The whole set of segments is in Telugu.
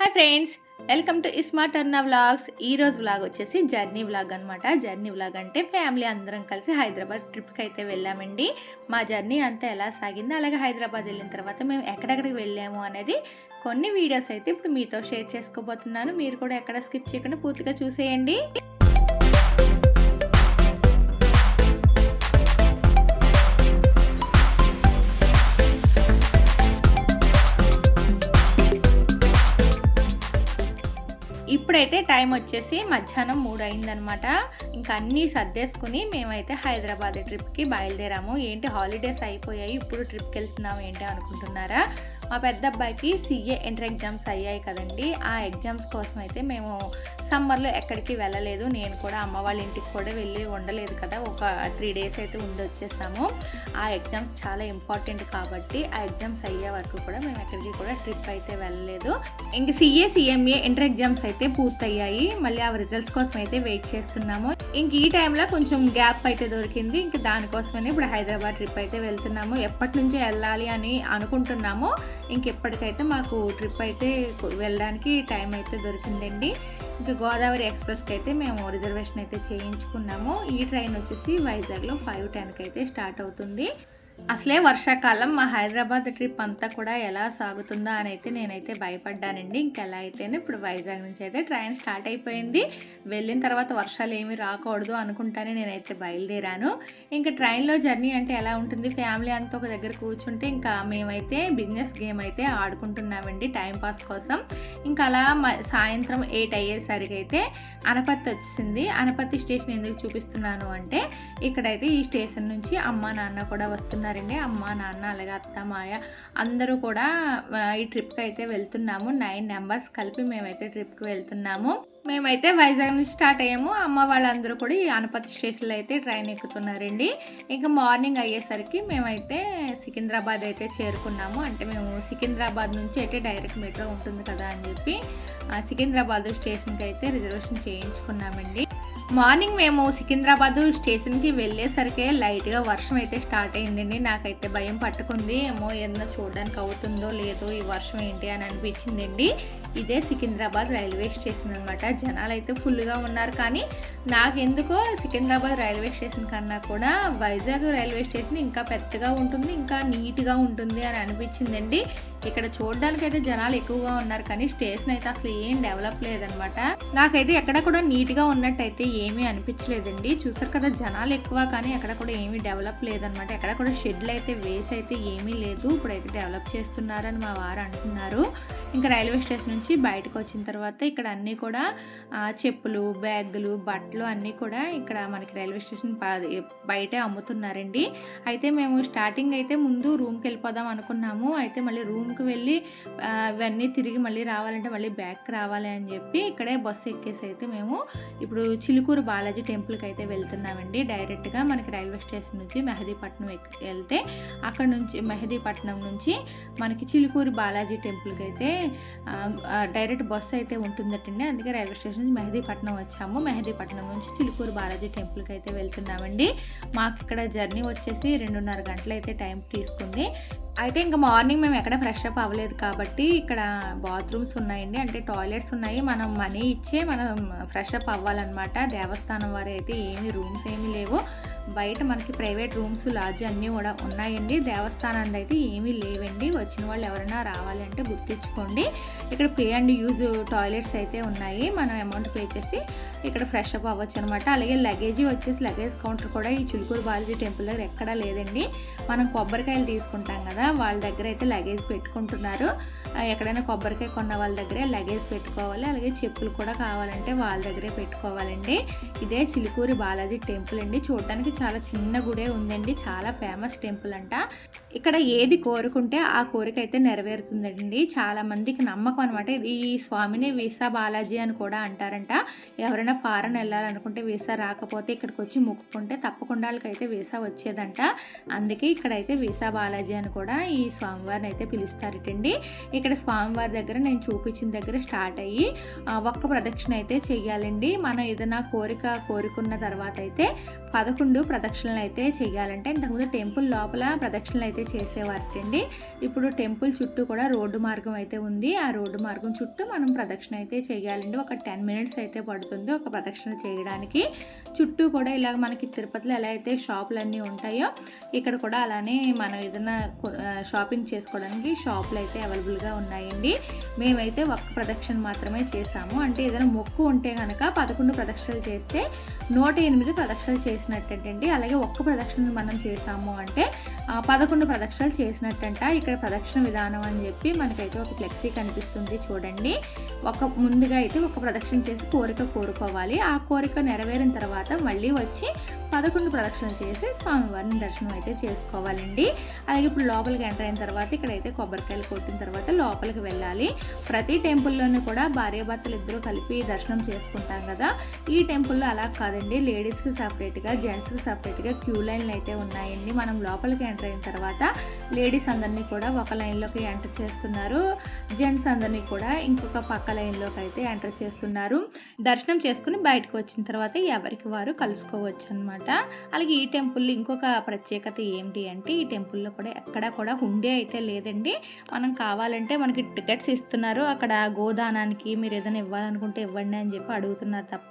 హాయ్ ఫ్రెండ్స్ వెల్కమ్ టు ఇస్మా టర్నా వ్లాగ్స్ ఈ రోజు వ్లాగ్ వచ్చేసి జర్నీ వ్లాగ్ అనమాట జర్నీ వ్లాగ్ అంటే ఫ్యామిలీ అందరం కలిసి హైదరాబాద్ ట్రిప్కి అయితే వెళ్ళామండి. మా జర్నీ అంతా ఎలా సాగిందో అలాగే హైదరాబాద్ వెళ్ళిన తర్వాత మేము ఎక్కడెక్కడికి వెళ్ళాము అనేది కొన్ని వీడియోస్ అయితే ఇప్పుడు మీతో షేర్ చేసుకోబోతున్నాను. మీరు కూడా ఎక్కడ స్కిప్ చేయకుండా పూర్తిగా చూసేయండి. ఇప్పుడైతే టైం వచ్చేసి మధ్యాహ్నం మూడు అయిందనమాట ఇంకా అన్నీ సర్దేసుకుని మేమైతే హైదరాబాద్ ట్రిప్కి బయలుదేరాము. ఏంటి హాలిడేస్ అయిపోయాయి ఇప్పుడు ట్రిప్కి వెళ్తున్నాం ఏంటి అనుకుంటున్నారా? మా పెద్ద అబ్బాయికి సీఏ ఎంటర్ ఎగ్జామ్స్ అయ్యాయి కదండి. ఆ ఎగ్జామ్స్ కోసం అయితే మేము సమ్మర్లో ఎక్కడికి వెళ్ళలేదు. నేను కూడా అమ్మ వాళ్ళ ఇంటికి కూడా వెళ్ళి ఉండలేదు కదా. ఒక త్రీ డేస్ అయితే ఉండి వచ్చేసాము ఆ ఎగ్జామ్స్ చాలా ఇంపార్టెంట్ కాబట్టి ఆ ఎగ్జామ్స్ అయ్యే వరకు కూడా మేము ఎక్కడికి కూడా ట్రిప్ అయితే వెళ్ళలేదు. ఇంక సీఏ సీఎంఏ ఇంటర్ ఎగ్జామ్స్ అయితే పూర్తయ్యాయి. మళ్ళీ ఆ రిజల్ట్స్ కోసం అయితే వెయిట్ చేస్తున్నాము. ఇంక ఈ టైంలో కొంచెం గ్యాప్ అయితే దొరికింది. ఇంక దానికోసమని ఇప్పుడు హైదరాబాద్ ట్రిప్ అయితే వెళ్తున్నాము. ఎప్పటి నుంచో వెళ్ళాలి అని అనుకుంటున్నాము. ఇంక ఇప్పటికైతే మాకు ట్రిప్ అయితే వెళ్ళడానికి టైం అయితే దొరికిందండి. ఇంకా గోదావరి ఎక్స్ప్రెస్కి అయితే మేము రిజర్వేషన్ అయితే చేయించుకున్నాము. ఈ ట్రైన్ వచ్చేసి వైజాగ్లో ఫైవ్ టెన్కి అయితే స్టార్ట్ అవుతుంది. అసలే వర్షాకాలం మా హైదరాబాద్ ట్రిప్ అంతా కూడా ఎలా సాగుతుందో అని అయితే నేనైతే భయపడ్డానండి. ఇంకెలా అయితేనే ఇప్పుడు వైజాగ్ నుంచి అయితే ట్రైన్ స్టార్ట్ అయిపోయింది. వెళ్ళిన తర్వాత వర్షాలు ఏమీ రాకూడదు అనుకుంటానే నేనైతే బయలుదేరాను. ఇంకా ట్రైన్లో జర్నీ అంటే ఎలా ఉంటుంది? ఫ్యామిలీ అంతా ఒక దగ్గర కూర్చుంటే ఇంకా మేమైతే బిజినెస్ గేమ్ అయితే ఆడుకుంటున్నామండి టైంపాస్ కోసం. ఇంకా అలా సాయంత్రం ఎయిట్ అయ్యేసరికి అయితే అనపత్తి వచ్చింది. అనపత్తి స్టేషన్ ఎందుకు చూపిస్తున్నాను అంటే ఇక్కడైతే ఈ స్టేషన్ నుంచి అమ్మ నాన్న కూడా వస్తున్నారు. ఉన్నారండి అమ్మ నాన్న అలాగే అత్త మాయ అందరూ కూడా ఈ ట్రిప్కి అయితే వెళ్తున్నాము. నైన్ నెంబర్స్ కలిపి మేమైతే ట్రిప్కి వెళ్తున్నాము. మేమైతే వైజాగ్ నుంచి స్టార్ట్ అయ్యాము. అమ్మ వాళ్ళందరూ కూడా ఈ అనపతి స్టేషన్లో అయితే ట్రైన్ ఎక్కుతున్నారండి. ఇంకా మార్నింగ్ అయ్యేసరికి మేమైతే సికింద్రాబాద్ అయితే చేరుకున్నాము. అంటే మేము సికింద్రాబాద్ నుంచి అయితే డైరెక్ట్ మెట్రో ఉంటుంది కదా అని చెప్పి సికింద్రాబాద్ స్టేషన్కి అయితే రిజర్వేషన్ చేయించుకున్నామండి. మార్నింగ్ మేము సికింద్రాబాద్ స్టేషన్కి వెళ్ళేసరికి లైట్గా వర్షం అయితే స్టార్ట్ అయిందండి. నాకైతే భయం పట్టుకుంది. ఏమో ఏదన్నా చూడడానికి అవుతుందో లేదో ఈ వర్షం ఏంటి అని అనిపించిందండి. ఇదే సికింద్రాబాద్ రైల్వే స్టేషన్ అనమాట జనాలు అయితే ఫుల్గా ఉన్నారు కానీ నాకెందుకో సికింద్రాబాద్ రైల్వే స్టేషన్ కన్నా కూడా వైజాగ్ రైల్వే స్టేషన్ ఇంకా పెద్దగా ఉంటుంది ఇంకా నీట్గా ఉంటుంది అని అనిపించిందండి. ఇక్కడ చూడడానికి అయితే జనాలు ఎక్కువగా ఉన్నారు కానీ స్టేషన్ అయితే అసలు ఏం డెవలప్ లేదనమాట నాకైతే ఎక్కడ కూడా నీట్గా ఉన్నట్టయితే ఏమీ అనిపించలేదండి. చూసారు కదా జనాలు ఎక్కువ కానీ ఎక్కడ కూడా ఏమీ డెవలప్ లేదనమాట ఎక్కడ కూడా షెడ్లు అయితే వేసి అయితే ఏమీ లేదు. ఇప్పుడైతే డెవలప్ చేస్తున్నారని మా వారు అంటున్నారు. ఇంకా రైల్వే స్టేషన్ నుంచి బయటకు వచ్చిన తర్వాత ఇక్కడ అన్నీ కూడా చెప్పులు బ్యాగులు బట్టలు అన్నీ కూడా ఇక్కడ మనకి రైల్వే స్టేషన్ బయటే అమ్ముతున్నారండి. అయితే మేము స్టార్టింగ్ అయితే ముందు రూమ్కి వెళ్ళిపోదాం అనుకున్నాము. అయితే మళ్ళీ రూమ్కి వెళ్ళి ఇవన్నీ తిరిగి మళ్ళీ రావాలంటే మళ్ళీ బ్యాక్ రావాలి అని చెప్పి ఇక్కడే బస్సు ఎక్కేసి అయితే మేము ఇప్పుడు చిలుకూరు బాలాజీ టెంపుల్కి అయితే వెళ్తున్నామండి. డైరెక్ట్గా మనకి రైల్వే స్టేషన్ నుంచి మెహదీపట్నం వెళ్తే అక్కడ నుంచి మెహదీపట్నం నుంచి మనకి చిలుకూరు బాలాజీ టెంపుల్కి అయితే డైరెక్ట్ బస్సు అయితే ఉంటుందటండి. అందుకే రైల్వే స్టేషన్ నుంచి మెహదీపట్నం వచ్చాము. మెహదీపట్నం నుంచి చిలుకూరు బాలాజీ టెంపుల్కి అయితే వెళ్తున్నామండి. మాకు ఇక్కడ జర్నీ వచ్చేసి రెండున్నర గంటలు అయితే టైం తీసుకుంది. అయితే ఇంకా మార్నింగ్ మేము ఎక్కడ ఫ్రెష్ అప్ అవ్వలేదు కాబట్టి ఇక్కడ బాత్రూమ్స్ ఉన్నాయండి. అంటే టాయిలెట్స్ ఉన్నాయి. మనం మనీ ఇచ్చే మనం ఫ్రెష్ అప్ అవ్వాలన్నమాట. దేవస్థానం వారు అయితే ఏమీ రూమ్స్ ఏమీ లేవు. బయట మనకి ప్రైవేట్ రూమ్స్ లాడ్జ్ అన్నీ కూడా ఉన్నాయండి. దేవస్థానాన్ని అయితే ఏమీ లేవండి. వచ్చిన వాళ్ళు ఎవరైనా రావాలి అంటే గుర్తించుకోండి. ఇక్కడ పే అండ్ యూజ్ టాయిలెట్స్ అయితే ఉన్నాయి. మనం అమౌంట్ పే చేసి ఇక్కడ ఫ్రెష్ అప్ అవ్వచ్చు అనమాట అలాగే లగేజీ వచ్చేసి లగేజ్ కౌంటర్ కూడా ఈ చిలుకూరు బాలాజీ టెంపుల్ దగ్గర ఎక్కడా లేదండి. మనం కొబ్బరికాయలు తీసుకుంటాం కదా వాళ్ళ దగ్గర అయితే లగేజ్ పెట్టుకుంటున్నారు. ఎక్కడైనా కొబ్బరికాయ కొన్న వాళ్ళ దగ్గరే లగేజ్ పెట్టుకోవాలి. అలాగే చెప్పులు కూడా కావాలంటే వాళ్ళ దగ్గరే పెట్టుకోవాలండి. ఇదే చిలుకూరి బాలాజీ టెంపుల్ అండి. చూడటానికి చాలా చిన్న గుడే ఉందండి. చాలా ఫేమస్ టెంపుల్ అంట. ఇక్కడ ఏది కోరుకుంటే ఆ కోరిక అయితే నెరవేరుతుందండి. చాలా మందికి నమ్మకం అనమాట ఈ స్వామిని వీసా బాలాజీ అని కూడా అంటారంట. ఎవరైనా ఫారెన్ వెళ్ళాలనుకుంటే వీసా రాకపోతే ఇక్కడికి వచ్చి మొక్కుకుంటే తప్పకుండా వాళ్ళకైతే వీసా వచ్చేదంట. అందుకే ఇక్కడైతే వీసా బాలాజీ అని కూడా ఈ స్వామివారిని అయితే పిలుస్తారటండి. ఇక్కడ స్వామివారి దగ్గర నేను చూపించిన దగ్గర స్టార్ట్ అయ్యి ఆ, ఒక్క ప్రదక్షిణ అయితే చేయాలండి మనం ఏదైనా కోరిక కోరుకున్న తర్వాత అయితే పదకొండు ప్రదక్షిణలు అయితే చేయాలంటే ఇంతకుముందు టెంపుల్ లోపల ప్రదక్షిణలు అయితే చేసేవారండి ఇప్పుడు టెంపుల్ చుట్టూ కూడా రోడ్డు మార్గం అయితే ఉంది. ఆ రోడ్డు మార్గం చుట్టూ మనం ప్రదక్షిణ అయితే చేయాలండి ఒక టెన్ మినిట్స్ అయితే పడుతుంది ఒక ప్రదక్షిణ చేయడానికి. చుట్టూ కూడా ఇలాగ మనకి తిరుపతిలో ఎలా అయితే షాపులు అన్నీ ఉంటాయో ఇక్కడ కూడా అలానే మనం ఏదైనా షాపింగ్ చేసుకోవడానికి షాపులు అయితే అవైలబుల్గా ఉన్నాయండి. మేమైతే ఒక్క ప్రదక్షిణ మాత్రమే చేసాము అంటే ఏదైనా మొక్కు ఉంటే కనుక పదకొండు ప్రదక్షిణలు చేస్తే నూట ఎనిమిది ప్రదక్షిణలు చేసినట్టండి అలాగే ఒక్క ప్రదక్షిణ మనం చేసాము అంటే ఆ, పదకొండు ప్రదక్షిణలు చేసినట్టంట. ఇక్కడ ప్రదక్షిణ విధానం అని చెప్పి మనకైతే ఒక ఫ్లెక్సీ కనిపిస్తుంది చూడండి. ఒక ముందుగా అయితే ఒక ప్రదక్షిణ చేసి కోరిక కోరుకోవాలి. ఆ కోరిక నెరవేరిన తర్వాత మళ్ళీ వచ్చి పదకొండు ప్రదక్షిణలు చేసి స్వామివారిని దర్శనం అయితే చేసుకోవాలండి. అలాగే ఇప్పుడు లోపలికి ఎంటర్ అయిన తర్వాత ఇక్కడైతే కొబ్బరికాయలు కొట్టిన తర్వాత లోపలికి వెళ్ళాలి. ప్రతి టెంపుల్లోనూ కూడా భార్యాభర్తలు ఇద్దరు కలిపి దర్శనం చేసుకుంటాం కదా. ఈ టెంపుల్లో అలా కాదండి. లేడీస్కి సపరేట్గా జెంట్స్కి సపరేట్గా క్యూ లైన్లు అయితే ఉన్నాయండి. మనం లోపలికి ఎంటర్ అయిన తర్వాత లేడీస్ అందరినీ కూడా ఒక లైన్లోకి ఎంటర్ చేస్తున్నారు. జెంట్స్ అందరినీ కూడా ఇంకొక పక్క లైన్లోకి అయితే ఎంటర్ చేస్తున్నారు. దర్శనం చేసుకుని బయటకు వచ్చిన తర్వాత ఎవరికి వారు కలుసుకోవచ్చు అనమాట అలాగే ఈ టెంపుల్లో ఇంకొక ప్రత్యేకత ఏంటి అంటే ఈ టెంపుల్లో కూడా ఎక్కడ కూడా హుండీ అయితే లేదండి. మనం కావాలంటే మనకి టికెట్స్ ఇస్తున్నారు. అక్కడ గోదానానికి మీరు ఏదైనా ఇవ్వాలనుకుంటే ఇవ్వండి అని చెప్పి అడుగుతున్నారు తప్ప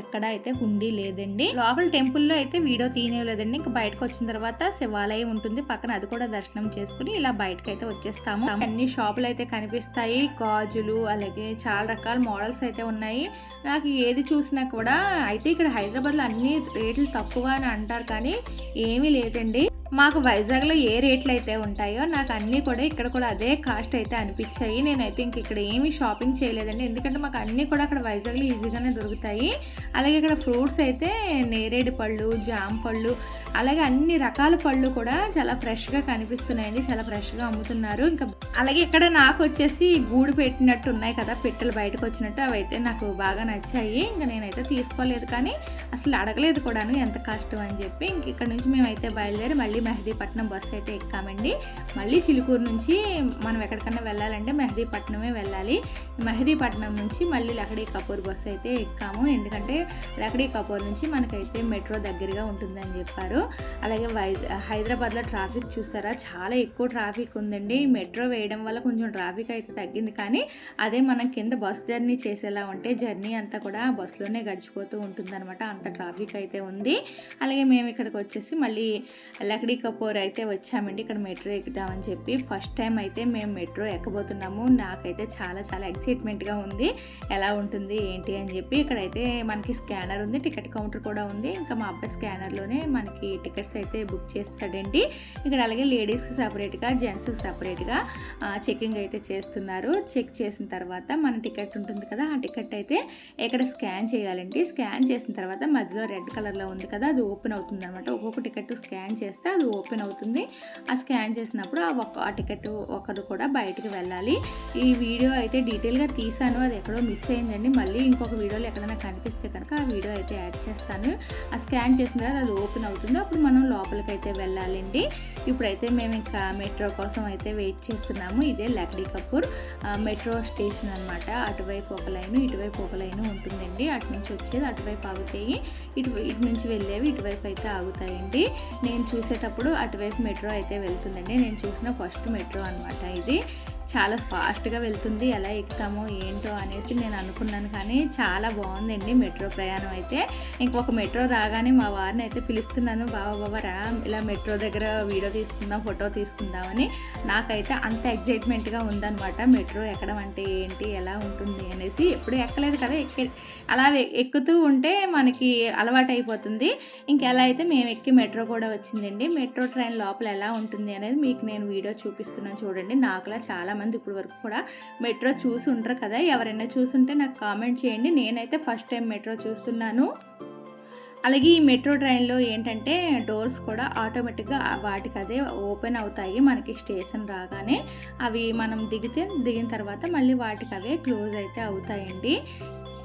ఎక్కడ అయితే హుండీ లేదండి. లోపల టెంపుల్లో అయితే వీడియో తీయలేదండి ఇంకా బయటకు వచ్చిన తర్వాత శివాలయం ఉంటుంది. పక్కన అది కూడా దర్శనం చేసుకుని ఇలా బయటకు అయితే వచ్చేస్తాము. అన్ని షాపులు అయితే కనిపిస్తాయి. గాజులు అలాగే చాలా రకాల మోడల్స్ అయితే ఉన్నాయి. నాకు ఏది చూసినా కూడా అయితే ఇక్కడ హైదరాబాద్లో అన్ని రేట్లు తక్కువ అని అంటారు కానీ ఏమీ లేదండి. మాకు వైజాగ్లో ఏ రేట్లు అయితే ఉంటాయో నాకు అన్నీ కూడా ఇక్కడ కూడా అదే కాస్ట్ అయితే అనిపించాయి. నేనైతే ఇంక ఇక్కడ ఏమీ షాపింగ్ చేయలేదండి. ఎందుకంటే మాకు అన్నీ కూడా అక్కడ వైజాగ్లో ఈజీగానే దొరుకుతాయి. అలాగే ఇక్కడ ఫ్రూట్స్ అయితే నేరేడు పళ్ళు జామ పళ్ళు అలాగే అన్ని రకాల పళ్ళు కూడా చాలా ఫ్రెష్గా కనిపిస్తున్నాయండి. చాలా ఫ్రెష్గా అమ్ముతున్నారు. ఇంకా అలాగే ఇక్కడ నాకు వచ్చేసి గూడు పెట్టినట్టు ఉన్నాయి కదా పెట్టెలు బయటకు వచ్చినట్టు అవి అయితే నాకు బాగా నచ్చాయి. ఇంకా నేనైతే తీసుకోలేదు కానీ అసలు అడగలేదు కూడాను ఎంత కష్టం అని చెప్పి ఇంక ఇక్కడ నుంచి మేమైతే బయలుదేరి మళ్ళీ మెహదీపట్నం బస్సు అయితే ఎక్కామండి. మళ్ళీ చిలుకూరు నుంచి మనం ఎక్కడికన్నా వెళ్ళాలంటే మెహదీపట్నమే వెళ్ళాలి. మెహదీపట్నం నుంచి మళ్ళీ లకడీ కపూర్ బస్సు అయితే ఎక్కాము. ఎందుకంటే లకడీ కపూర్ నుంచి మనకైతే మెట్రో దగ్గరగా ఉంటుందని చెప్పారు. అలాగే వై హైదరాబాద్లో ట్రాఫిక్ చూసారా? చాలా ఎక్కువ ట్రాఫిక్ ఉందండి. మెట్రో వేయడం వల్ల కొంచెం ట్రాఫిక్ అయితే తగ్గింది. కానీ అదే మనం కింద బస్ జర్నీ చేసేలా ఉంటే జర్నీ అంతా కూడా బస్సులోనే గడిచిపోతూ ఉంటుందన్నమాట. అంత ట్రాఫిక్ అయితే ఉంది. అలాగే మేము ఇక్కడికి వచ్చేసి మళ్ళీ లకడీ కపూర్ అయితే వచ్చామండి. ఇక్కడ మెట్రో ఎక్కుదామని చెప్పి ఫస్ట్ టైం అయితే మేము మెట్రో ఎక్కబోతున్నాము. నాకైతే చాలా చాలా ఎక్సైట్మెంట్గా ఉంది. ఎలా ఉంటుంది ఏంటి అని చెప్పి ఇక్కడైతే మనకి స్కానర్ ఉంది టికెట్ కౌంటర్ కూడా ఉంది. ఇంకా మా అబ్బాయి స్కానర్లోనే మనకి టికెట్స్ అయితే బుక్ చేస్తాడండి. ఇక్కడ అలాగే లేడీస్కి సపరేట్గా జెంట్స్కి సపరేట్గా చెకింగ్ అయితే చేస్తున్నారు. చెక్ చేసిన తర్వాత మన టికెట్ ఉంటుంది కదా ఆ టికెట్ అయితే ఇక్కడ స్కాన్ చేయాలండి? స్కాన్ చేసిన తర్వాత మధ్యలో రెడ్ కలర్లో ఉంది కదా అది ఓపెన్ అవుతుంది అనమాట ఒక్కొక్క టికెట్ స్కాన్ చేస్తే అది ఓపెన్ అవుతుంది. ఆ స్కాన్ చేసినప్పుడు ఆ ఒక్క ఆ టికెట్ ఒకరు కూడా బయటకు వెళ్ళాలి. ఈ వీడియో అయితే డీటెయిల్గా తీసాను అది ఎక్కడో మిస్ అయిందండి. మళ్ళీ ఇంకొక వీడియోలో ఎక్కడైనా కనిపిస్తే కనుక ఆ వీడియో అయితే యాడ్ చేస్తాను. ఆ స్కాన్ చేసిన తర్వాత అది ఓపెన్ అవుతుంది. అప్పుడు మనం లోపలికి అయితే వెళ్ళాలండి. ఇప్పుడైతే మేము ఇంకా మెట్రో కోసం అయితే వెయిట్ చేస్తున్నాము. ఇదే లక్డీ కపూర్ మెట్రో స్టేషన్ అనమాట అటువైపు ఒక లైను ఇటువైపు ఒక లైను ఉంటుందండి. అటు నుంచి వచ్చేది అటువైపు ఆగుతాయి. ఇటు ఇటు నుంచి వెళ్ళేవి ఇటువైపు అయితే ఆగుతాయండి. నేను చూసే చూసేటప్పుడు అటువైపు మెట్రో అయితే వెళ్తుందండి. నేను చూసిన ఫస్ట్ మెట్రో అనమాట ఇది. చాలా ఫాస్ట్గా వెళ్తుంది. ఎలా ఎక్కుతామో ఏంటో అనేసి నేను అనుకున్నాను. కానీ చాలా బాగుందండి మెట్రో ప్రయాణం అయితే. ఇంకొక మెట్రో రాగానే మా వారిని అయితే పిలుస్తున్నాను. బాబా బాబా రా. ఇలా మెట్రో దగ్గర వీడియో తీసుకుందాం ఫోటో తీసుకుందామని నాకైతే అంత ఎగ్జైట్మెంట్గా ఉందనమాట మెట్రో ఎక్కడం అంటే ఏంటి? ఎలా ఉంటుంది? అనేసి ఎప్పుడు ఎక్కలేదు కదా. ఎక్కే అలా ఎక్కుతూ ఉంటే మనకి అలవాటు అయిపోతుంది ఇంకెలా అయితే మేము ఎక్కి మెట్రో కూడా వచ్చిందండి. మెట్రో ట్రైన్ లోపల ఎలా ఉంటుంది అనేది మీకు నేను వీడియో చూపిస్తున్నాను చూడండి. నాకులా చాలామంది ఇప్పుడు వరకు కూడా మెట్రో చూసి ఉంటారు కదా. ఎవరైనా చూసుంటే నాకు కామెంట్ చేయండి. నేనైతే ఫస్ట్ టైం మెట్రో చూస్తున్నాను. అలాగే ఈ మెట్రో ట్రైన్లో ఏంటంటే డోర్స్ కూడా ఆటోమేటిక్గా వాటికి అదే ఓపెన్ అవుతాయి. మనకి స్టేషన్ రాగానే అవి మనం దిగితే దిగిన తర్వాత మళ్ళీ వాటికి అవే క్లోజ్ అయితే అవుతాయండి.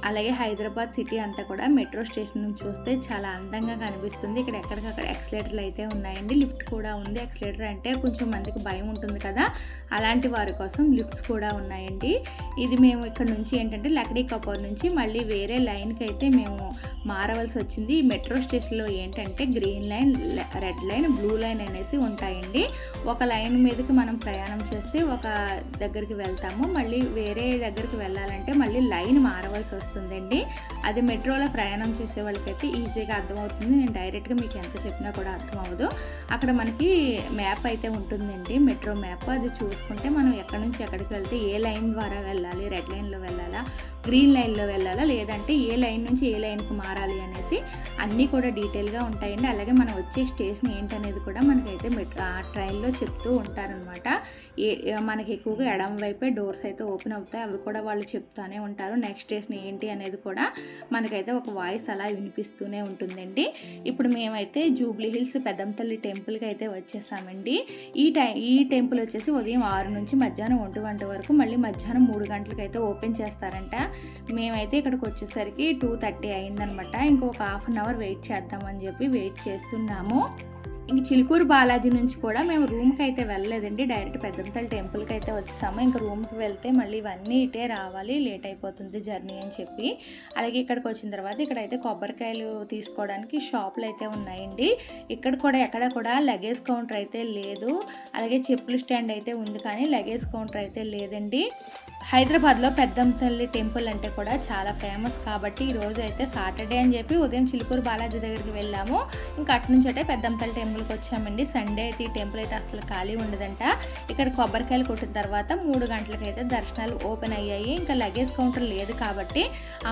అలాగే హైదరాబాద్ సిటీ అంతా కూడా మెట్రో స్టేషన్ నుంచి చూస్తే చాలా అందంగా కనిపిస్తుంది. ఇక్కడ ఎక్కడికక్కడ ఎక్సలేటర్లు అయితే ఉన్నాయండి. లిఫ్ట్ కూడా ఉంది. ఎక్సలేటర్ అంటే కొంచెం మందికి భయం ఉంటుంది కదా. అలాంటి వారి కోసం లిఫ్ట్స్ కూడా ఉన్నాయండి. ఇది మేము ఇక్కడ నుంచి ఏంటంటే లక్డీ కపూర్ నుంచి మళ్ళీ వేరే లైన్కి అయితే మేము మారవలసి వచ్చింది. ఈ మెట్రో స్టేషన్లో ఏంటంటే green line red line blue line అనేసి ఉంటాయండి. ఒక లైన్ మీదకి మనం ప్రయాణం చేస్తే ఒక దగ్గరికి వెళ్తాము. మళ్ళీ వేరే దగ్గరికి వెళ్ళాలంటే మళ్ళీ లైన్ మారవలసి వస్తుంది. వస్తుందండి అది మెట్రోలో ప్రయాణం చేసే వాళ్ళకైతే ఈజీగా అర్థమవుతుంది. నేను డైరెక్ట్గా మీకు ఎంత చెప్పినా కూడా అర్థం అవ్వదు అక్కడ మనకి మ్యాప్ అయితే ఉంటుందండి. మెట్రో మ్యాప్ అది చూసుకుంటే మనం ఎక్కడి నుంచి ఎక్కడికి వెళ్తే ఏ లైన్ ద్వారా వెళ్ళాలి? రెడ్ లైన్లో వెళ్ళాలా? గ్రీన్ లైన్లో వెళ్ళాలా? లేదంటే ఏ లైన్ నుంచి ఏ లైన్కి మారాలి అనేసి అన్నీ కూడా డీటెయిల్గా ఉంటాయండి. అలాగే మనం వచ్చే స్టేషన్ ఏంటనేది కూడా మనకైతే మెట్రో ఆ ట్రైన్లో చెప్తూ ఉంటారనమాట. ఏ మనకి ఎక్కువగా ఎడమ వైపే డోర్స్ అయితే ఓపెన్ అవుతాయి. అవి కూడా వాళ్ళు చెప్తూనే ఉంటారు. నెక్స్ట్ స్టేషన్ ఏంటి అనేది కూడా మనకైతే ఒక వాయిస్ అలా వినిపిస్తూనే ఉంటుందండి. ఇప్పుడు మేమైతే జూబ్లీ హిల్స్ పెద్దంతల్లి టెంపుల్కి అయితే వచ్చేసామండి. ఈ టై ఈ టెంపుల్ వచ్చేసి ఉదయం ఆరు నుంచి మధ్యాహ్నం ఒంటి గంట వరకు మళ్ళీ మధ్యాహ్నం మూడు గంటలకు అయితే ఓపెన్ చేస్తారంట. మేమైతే ఇక్కడికి వచ్చేసరికి టూ థర్టీ అయిందనమాట. ఇంకొక హాఫ్ అన్ అవర్ వెయిట్ చేద్దామని చెప్పి వెయిట్ చేస్తున్నాము. ఇంక చిలుకూరు బాలాజీ నుంచి కూడా మేము రూమ్కి అయితే వెళ్ళలేదండి. డైరెక్ట్ పెద్దంతల్లి టెంపుల్కి అయితే వచ్చాము. ఇంకా రూమ్కి వెళ్తే మళ్ళీ ఇవన్నీ ఇటే రావాలి. లేట్ అయిపోతుంది జర్నీ అని చెప్పి. అలాగే ఇక్కడికి వచ్చిన తర్వాత ఇక్కడైతే కొబ్బరికాయలు తీసుకోవడానికి షాపులు అయితే ఉన్నాయండి. ఇక్కడ కూడా ఎక్కడ కూడా లగేజ్ కౌంటర్ అయితే లేదు. అలాగే చెప్పులు స్టాండ్ అయితే ఉంది కానీ లగేజ్ కౌంటర్ అయితే లేదండి. హైదరాబాద్లో పెద్దమ్మ తల్లి టెంపుల్ అంటే కూడా చాలా ఫేమస్ కాబట్టి ఈరోజు అయితే సాటర్డే అని చెప్పి ఉదయం చిలుకూరు బాలాజీ దగ్గరికి వెళ్ళాము. ఇంకా అటు నుంచి అంటే పెద్దమ్మ తల్లి టెంపుల్కి వచ్చామండి. సండే అయితే ఈ టెంపుల్ అయితే అసలు ఖాళీ ఉండదంట. ఇక్కడ కొబ్బరికాయలు కొట్టిన తర్వాత మూడు గంటలకైతే దర్శనాలు ఓపెన్ అయ్యాయి. ఇంకా లగేజ్ కౌంటర్ లేదు కాబట్టి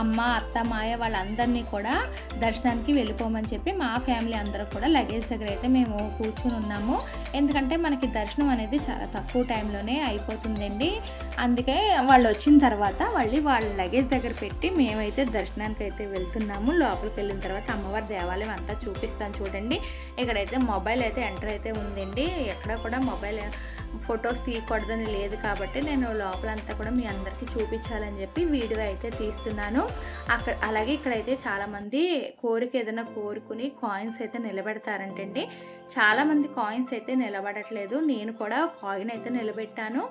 అమ్మ అత్త మాయ వాళ్ళందరినీ కూడా దర్శనానికి వెళ్ళిపోమని చెప్పి మా ఫ్యామిలీ అందరూ కూడా లగేజ్ దగ్గర అయితే మేము కూర్చుని ఉన్నాము. ఎందుకంటే మనకి దర్శనం అనేది చాలా తక్కువ టైంలోనే అయిపోతుందండి. అందుకే వాళ్ళు వచ్చిన తర్వాత మళ్ళీ వాళ్ళ లగేజ్ దగ్గర పెట్టి మేమైతే దర్శనానికి అయితే వెళ్తున్నాము. లోపలికి వెళ్ళిన తర్వాత అమ్మవారి దేవాలయం అంతా చూపిస్తాను చూడండి. ఇక్కడైతే మొబైల్ అయితే ఎంటర్ అయితే ఉందండి. ఎక్కడ కూడా మొబైల్ ఫొటోస్ తీయకూడదని లేదు కాబట్టి నేను లోపలంతా కూడా మీ అందరికీ చూపించాలని చెప్పి వీడియో అయితే తీస్తున్నాను. అక్కడ అలాగే ఇక్కడైతే చాలామంది కోరిక ఏదైనా కోరుకుని కాయిన్స్ అయితే నిలబెడతారంటండి. చాలామంది కాయిన్స్ అయితే నిలబడట్లేదు. నేను కూడా కాయిన్ అయితే నిలబెట్టాను.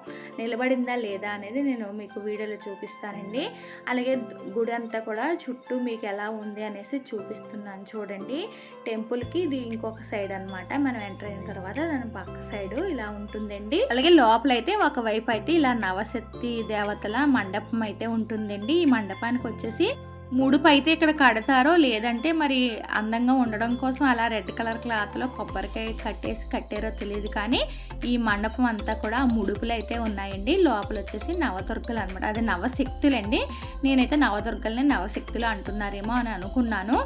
నిలబడిందా లేదా అనేది నేను మీకు వీడియోలో చూపిస్తానండి. అలాగే గుడి అంతా కూడా చుట్టూ మీకు ఎలా ఉంది అనేసి చూపిస్తున్నాను చూడండి. టెంపుల్కి ఇది ఇంకొక సైడ్ అనమాట మనం ఎంటర్ అయిన తర్వాత దాని పక్క సైడు ఇలా ఉంటుందండి. అలాగే లోపల అయితే ఒక వైపు అయితే ఇలా నవశక్తి దేవతల మండపం అయితే ఉంటుందండి. ఈ మండపానికి వచ్చేసి ముడుపు అయితే ఇక్కడ కడతారో లేదంటే మరి అందంగా ఉండడం కోసం అలా రెడ్ కలర్ క్లాత్లో కొబ్బరికాయ కట్టేసి కట్టారో తెలియదు కానీ ఈ మండపం అంతా కూడా ముడుపులు అయితే ఉన్నాయండి. లోపల వచ్చేసి నవదుర్గలు అనమాట అది నవశక్తులండి. నేనైతే నవదుర్గల్ని నవశక్తులు అంటున్నారేమో అని అనుకున్నాను.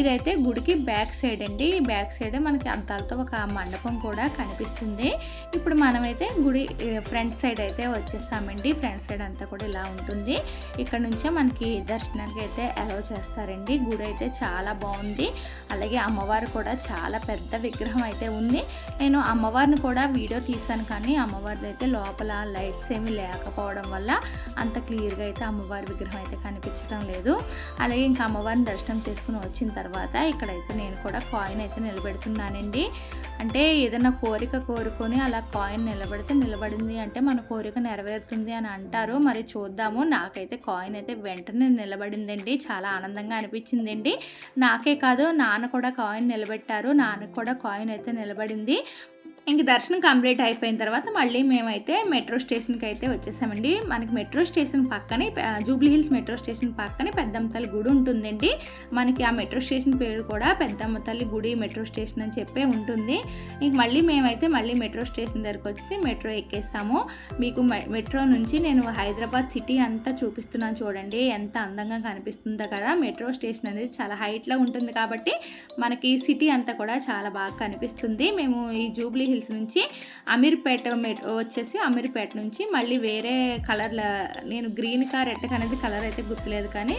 ఇదైతే గుడికి బ్యాక్ సైడ్ అండి. ఈ బ్యాక్ సైడ్ మనకి అద్దాలతో ఒక మండపం కూడా కనిపిస్తుంది. ఇప్పుడు మనమైతే గుడి ఫ్రంట్ సైడ్ అయితే వచ్చేసామండి ఫ్రంట్ సైడ్ అంతా కూడా ఇలా ఉంటుంది. ఇక్కడ నుంచే మనకి దర్శనానికి అయితే అలౌ చేస్తారండి. గుడి అయితే చాలా బాగుంది. అలాగే అమ్మవారు కూడా చాలా పెద్ద విగ్రహం అయితే ఉంది. నేను అమ్మవారిని కూడా వీడియో తీసాను కానీ అమ్మవారిది అయితే లోపల లైట్స్ ఏమీ లేకపోవడం వల్ల అంత క్లియర్గా అయితే అమ్మవారి విగ్రహం అయితే కనిపించడం లేదు. అలాగే ఇంకా అమ్మవారిని దర్శనం చేసుకుని వచ్చిన తర్వాత ఇక్కడైతే నేను కూడా కాయిన్ అయితే నిలబెడుతున్నానండి. అంటే ఏదైనా కోరిక కోరుకొని అలా కాయిన్ నిలబడితే నిలబడింది అంటే మన కోరిక నెరవేరుతుంది అని అంటారు. మరి చూద్దాము. నాకైతే కాయిన్ అయితే వెంటనే నిలబడిందండి. చాలా ఆనందంగా అనిపించిందండి. నాకే కాదు నాన్న కూడా కాయిన్ నిలబెట్టారు. నాన్నకు కూడా కాయిన్ అయితే నిలబడింది. ఇంక దర్శనం కంప్లీట్ అయిపోయిన తర్వాత మళ్ళీ మేమైతే మెట్రో స్టేషన్కి అయితే వచ్చేసామండి. మనకి మెట్రో స్టేషన్ పక్కనే జూబ్లీ హిల్స్ మెట్రో స్టేషన్ పక్కనే పెద్దమ్మ తల్లి గుడి ఉంటుందండి. మనకి ఆ మెట్రో స్టేషన్ పేరు కూడా పెద్దమ్మ తల్లి గుడి మెట్రో స్టేషన్ అని చెప్పే ఉంటుంది. ఇంక మళ్ళీ మేమైతే మళ్ళీ మెట్రో స్టేషన్ దగ్గరకు వచ్చి మెట్రో ఎక్కేసాము. మీకు మె- మెట్రో నుంచి నేను హైదరాబాద్ సిటీ అంతా చూపిస్తున్నాను చూడండి. ఎంత అందంగా కనిపిస్తుందో కదా! మెట్రో స్టేషన్ అనేది చాలా హైట్లో ఉంటుంది కాబట్టి మనకి సిటీ అంతా కూడా చాలా బాగా కనిపిస్తుంది. మేము ఈ జూబ్లీ హిల్స్ నుంచి అమీర్పేట వచ్చేసి అమీర్పేట నుంచి మళ్ళీ వేరే కలర్ల నేను గ్రీన్ కార్ రెడ్ అనేది కలర్ అయితే గుర్తులేదు కానీ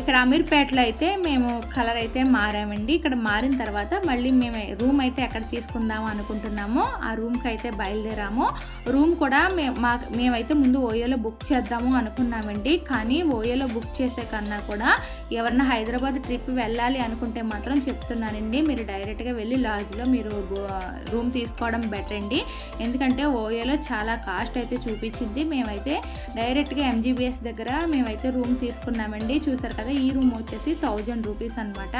ఇక్కడ అమీర్పేటలో అయితే మేము కలర్ అయితే మారామండి. ఇక్కడ మారిన తర్వాత మళ్ళీ మేము రూమ్ అయితే ఎక్కడ తీసుకుందాము అనుకుంటున్నామో ఆ రూమ్కి అయితే బయలుదేరాము. రూమ్ కూడా మే మా మేమైతే ముందు ఓయోలో బుక్ చేద్దాము అనుకున్నామండి. కానీ ఓయోలో బుక్ చేసే కన్నా కూడా ఎవరన్నా హైదరాబాద్ ట్రిప్ వెళ్ళాలి అనుకుంటే మాత్రం చెప్తున్నానండి. మీరు డైరెక్ట్గా వెళ్ళి లాడ్జ్లో మీరు రూమ్ తీసుకోవడం బెటర్ అండి. ఎందుకంటే ఓయోలో చాలా కాస్ట్ అయితే చూపించింది. మేమైతే డైరెక్ట్గా ఎంజీబీఎస్ దగ్గర మేమైతే రూమ్ తీసుకున్నామండి. చూసారు కదా ఈ రూమ్ వచ్చేసి థౌజండ్ రూపీస్ అనమాట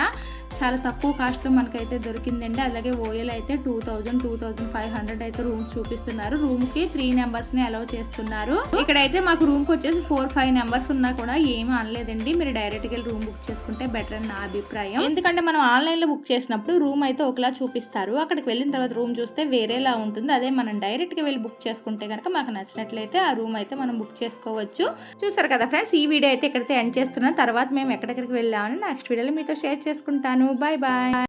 చాలా తక్కువ కాస్ట్లో మనకైతే దొరికిందండి. అలాగే ఓఎల్ అయితే two thousand two thousand five hundred అయితే రూమ్స్ చూపిస్తున్నారు. రూమ్కి త్రీ నెంబర్స్ని అలౌ చేస్తున్నారు. ఇక్కడైతే మాకు రూమ్కి వచ్చేసి ఫోర్ ఫైవ్ నెంబర్స్ ఉన్నా కూడా ఏమీ అనలేదండి. మీరు డైరెక్ట్గా వెళ్ళి రూమ్ బుక్ చేసుకుంటే బెటర్ అని నా అభిప్రాయం. ఎందుకంటే మనం ఆన్లైన్లో బుక్ చేసినప్పుడు రూమ్ అయితే ఒకలా చూపిస్తారు. అక్కడికి వెళ్ళిన తర్వాత రూమ్ చూస్తే వేరేలా ఉంటుంది. అదే మనం డైరెక్ట్గా వెళ్ళి బుక్ చేసుకుంటే కనుక మాకు నచ్చినట్లయితే ఆ రూమ్ అయితే మనం బుక్ చేసుకోవచ్చు. చూసారు కదా ఫ్రెండ్స్ ఈ వీడియో అయితే ఇక్కడైతే ఎండ్ చేస్తున్నాను తర్వాత మేము ఎక్కడెక్కడికి వెళ్ళామని నెక్స్ట్ వీడియోలో మీతో షేర్ చేసుకుంటాను. Bye bye